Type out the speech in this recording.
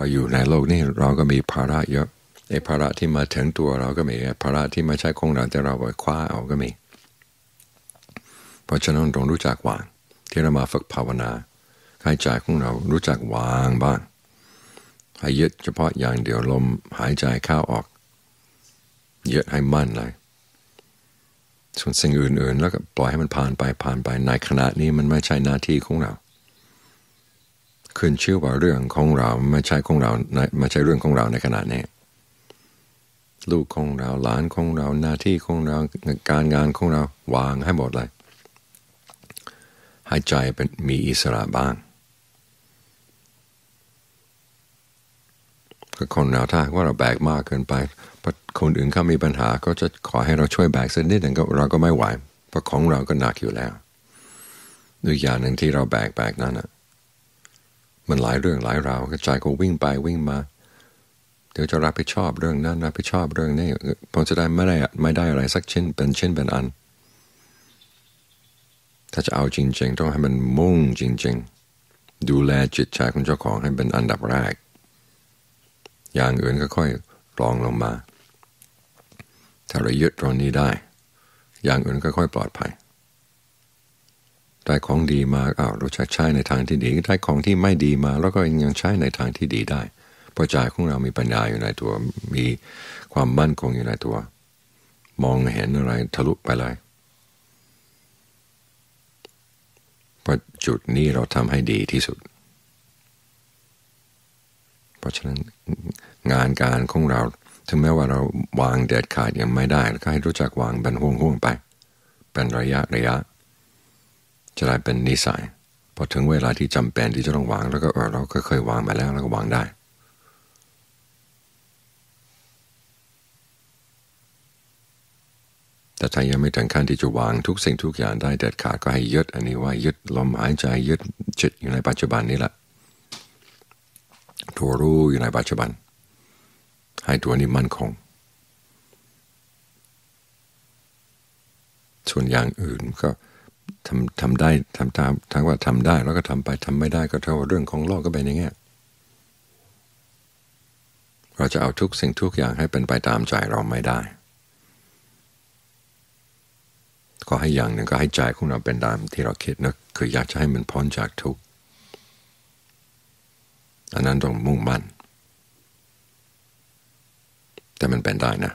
เราอยู่ในโลกนี้เราก็มีภาระเยอะไอ้ภาระที่มาถึงตัวเราก็มีภาระที่ไม่ใช่ของเราแต่เราไปคว้าเอาก็มี เพราะฉะนั้นต้องรู้จักวาง ที่เรามาฝึกภาวนาให้ใจของเรารู้จักวางบ้างให้ยึดเฉพาะอย่างเดียวลมหายใจเข้าออกยึดให้มั่นเลยส่วนสิ่งอื่นๆ แล้วก็ปล่อยให้มันผ่านไปผ่านไปในขณะนี้มันไม่ใช่หน้าที่ของเรา ขึ้นชื่อว่าเรื่องของเราไม่ใช่ของเราไม่ใช่เรื่องของเราในขณะนี้ลูกของเราหลานของเราหน้าที่ของเราการงานของเราวางให้หมดเลยหายใจเป็นมีอิสระบ้างก็คนเราถ้าว่าเราแบกมากเกินไปคนอื่นเขามีปัญหาก็จะขอให้เราช่วยแบกสักนิดหนึ่งก็เราก็ไม่ไหวเพราะของเราก็หนักอยู่แล้วด้วยอย่างหนึ่งที่เราแบกแบกนั่นอะ มันหลายเรื่องหลายราวกระจายก็วิ่งไปวิ่งมา เดี๋ยวจะรับผิดชอบเรื่องนั้นรับผิดชอบเรื่องนี้พอจะได้ไม่ได้ไม่ได้อะไรสักชิ้นเป็นชิ้นเป็นอัน ถ้าจะเอาจริง ๆ ต้องให้มันมุ่งจริง ๆ ดูแลจิตใจของเจ้าของให้เป็นอันดับแรก อย่างอื่นก็ค่อยรองลงมา ถ้าเรายึดตรงนี้ได้ อย่างอื่นก็ค่อยปลอดภัย ได้ของดีมาอ้าวเราจะใช้ในทางที่ดีได้ของที่ไม่ดีมาแล้วก็ยังใช้ในทางที่ดีได้เพราะใจของเรามีปัญญาอยู่ในตัว มีความมั่นคงอยู่ในตัว มองเห็นอะไรทะลุไปเลยเพราะจุดนี้เราทำให้ดีที่สุด เพราะฉะนั้นงานการของเราถึงแม้ว่าเราวางเด็ดขาดยังไม่ได้ก็ให้รู้จักวางเป็นห่วงห่วงไป เป็นระยะระยะ จะได้เป็นนิสัยพอถึงเวลาที่จำเป็นที่จะต้องวางแล้วก็เออเราก็เคยวางมาแล้วแล้วก็วางได้ แต่ถ้ายังไม่ถึงขั้นที่จะวางทุกสิ่งทุกอย่างได้เด็ดขาดก็ให้ยึดอันนี้ว่ายึดลมหายใจยึดจิตอยู่ในปัจจุบันนี้แหละตัวรู้อยู่ในปัจจุบัน ให้ตัวนี้มั่นคง ส่วนอย่างอื่นก็ ทำทำได้ทำตามทั้งว่าทำได้แล้วก็ทำไปทำไม่ได้ก็เท่าเรื่องของโลกก็เป็นอย่างเงี้ยเราจะเอาทุกสิ่งทุกอย่างให้เป็นไปตามใจเราไม่ได้ ก็ให้อย่างหนึ่งก็ให้ใจของเราเป็นตามที่เราคิดนะคืออยากจะให้มันพ้นจากทุกข์อันนั้นต้องมุ่งมั่นแต่มันเป็นได้นะ